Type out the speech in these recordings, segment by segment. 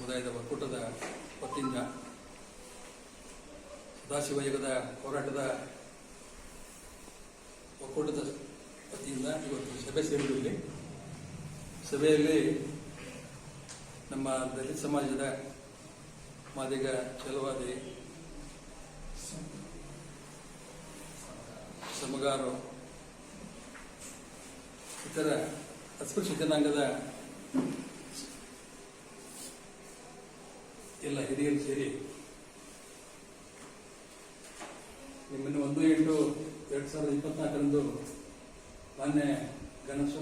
ಸಮುದಾಯದ ಒಕ್ಕೂಟದ ವತಿಯಿಂದ ಸದಾಶಿವಯುಗದ ಹೋರಾಟದ ಒಕ್ಕೂಟದ ವತಿಯಿಂದ ಇವತ್ತು ಸಭೆ ಸೇರಿದಲ್ಲಿ ಸಭೆಯಲ್ಲಿ ನಮ್ಮ ದಲಿತ ಸಮಾಜದ ಮಾದಿಗ ಚಲವಾದಿ ಸಮಗಾರು ಇತರ ಅಸ್ಪೃಶ್ಯ ಜನಾಂಗದ ಎಲ್ಲ ಹಿರಿಯರು ಸೇರಿ ನಿಮ್ಮನ್ನು ಒಂದು ಎಂಟು ಎರಡು ಸಾವಿರದ ಇಪ್ಪತ್ನಾಲ್ಕರಂದು ಮಾನ್ಯ ಗಣೇಶ್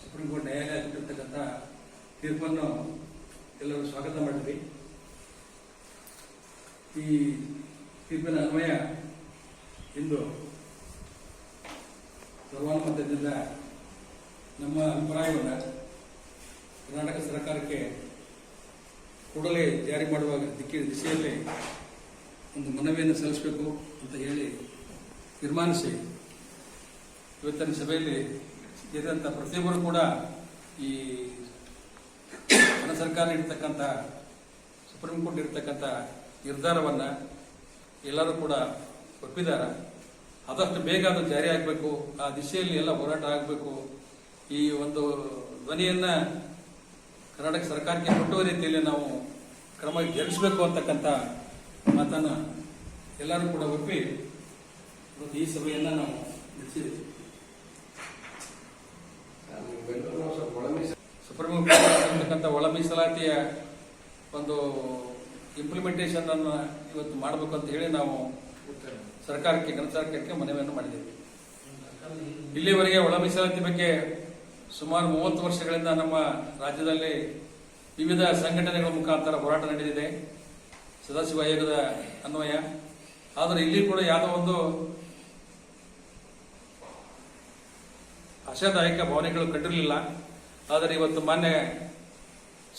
ಸುಪ್ರೀಂ ಕೋರ್ಟ್ ನ್ಯಾಯಾಲಯ ಕೊಟ್ಟಿರ್ತಕ್ಕಂಥ ತೀರ್ಪನ್ನು ಎಲ್ಲರೂ ಸ್ವಾಗತ ಮಾಡಿದ್ವಿ. ಈ ತೀರ್ಪಿನ ಅನ್ವಯ ಇಂದು ಸರ್ವಾನುಮತದಿಂದ ನಮ್ಮ ಅಭಿಪ್ರಾಯವನ್ನು ಕರ್ನಾಟಕ ಸರ್ಕಾರಕ್ಕೆ ಕೂಡಲೇ ಜಾರಿ ಮಾಡುವಾಗ ದಿಕ್ಕಿನ ದಿಶೆಯಲ್ಲಿ ಒಂದು ಮನವಿಯನ್ನು ಸಲ್ಲಿಸಬೇಕು ಅಂತ ಹೇಳಿ ತೀರ್ಮಾನಿಸಿ. ಇವತ್ತಿನ ಸಭೆಯಲ್ಲಿ ಸೇರಿದಂಥ ಪ್ರತಿಯೊಬ್ಬರು ಕೂಡ ಈ ಸರ್ಕಾರ ಇರ್ತಕ್ಕಂಥ ಸುಪ್ರೀಂ ಕೋರ್ಟ್ ಇರ್ತಕ್ಕಂಥ ನಿರ್ಧಾರವನ್ನು ಎಲ್ಲರೂ ಕೂಡ ಒಪ್ಪಿದ್ದಾರೆ ಆದಷ್ಟು ಬೇಗ ಅದು ಜಾರಿ ಆಗಬೇಕು. ಆ ದಿಶೆಯಲ್ಲಿ ಎಲ್ಲ ಹೋರಾಟ ಆಗಬೇಕು. ಈ ಒಂದು ಧ್ವನಿಯನ್ನ ಕರ್ನಾಟಕ ಸರ್ಕಾರಕ್ಕೆ ಕೊಟ್ಟುವ ರೀತಿಯಲ್ಲಿ ನಾವು ಕ್ರಮ ಜರುಗಿಸಬೇಕು ಅಂತಕ್ಕಂಥ ಮಾತನ್ನು ಎಲ್ಲರೂ ಕೂಡ ಒಪ್ಪಿ ಈ ಸಭೆಯನ್ನು ನಾವು ನಡೆಸಿದ್ದೀವಿ. ಸುಪ್ರೀಂ ಕೋರ್ಟ್ ಒಳ ಮೀಸಲಾತಿಯ ಒಂದು ಇಂಪ್ಲಿಮೆಂಟೇಷನ್ ಅನ್ನು ಇವತ್ತು ಮಾಡಬೇಕು ಅಂತ ಹೇಳಿ ನಾವು ಸರ್ಕಾರಕ್ಕೆ, ಕೇಂದ್ರ ಸರ್ಕಾರಕ್ಕೆ ಮನವಿಯನ್ನು ಮಾಡಿದ್ದೇವೆ. ಇಲ್ಲಿವರೆಗೆ ಒಳ ಮೀಸಲಾತಿ ಬಗ್ಗೆ ಸುಮಾರು ಮೂವತ್ತು ವರ್ಷಗಳಿಂದ ನಮ್ಮ ರಾಜ್ಯದಲ್ಲಿ ವಿವಿಧ ಸಂಘಟನೆಗಳ ಮುಖಾಂತರ ಹೋರಾಟ ನಡೆದಿದೆ. ಸದಾಶಿವ ಆಯೋಗದ ಅನ್ವಯ. ಆದರೆ ಇಲ್ಲಿ ಕೂಡ ಯಾವುದೋ ಒಂದು ಆಶಾದಾಯಕ ಭಾವನೆಗಳು ಕಟ್ಟಿರಲಿಲ್ಲ ಆದರೆ ಇವತ್ತು ಮಾನ್ಯ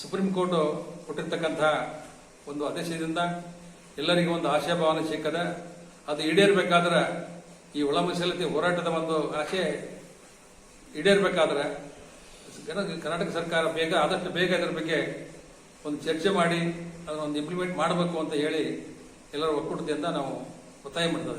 ಸುಪ್ರೀಂ ಕೋರ್ಟ್ ಕೊಟ್ಟಿರ್ತಕ್ಕಂಥ ಒಂದು ಆದೇಶದಿಂದ ಎಲ್ಲರಿಗೂ ಒಂದು ಆಶಾಭಾವನೆ ಸಿಕ್ಕದ. ಅದು ಈಡೇರಬೇಕಾದ್ರೆ ಈ ಒಳ ಮೀಸಲಾತಿ ಹೋರಾಟದ ಒಂದು ಆಶೆ ಈಡೇರಬೇಕಾದ್ರೆ ಕರ್ನಾಟಕ ಸರ್ಕಾರ ಬೇಗ, ಆದಷ್ಟು ಬೇಗ ಇದರ ಬಗ್ಗೆ ಒಂದು ಚರ್ಚೆ ಮಾಡಿ ಅದನ್ನೊಂದು ಇಂಪ್ಲಿಮೆಂಟ್ ಮಾಡಬೇಕು ಅಂತ ಹೇಳಿ ಎಲ್ಲರೂ ಒಕ್ಕೂಟದಿಂದ ನಾವು ಒತ್ತಾಯ ಮಾಡ್ತಾ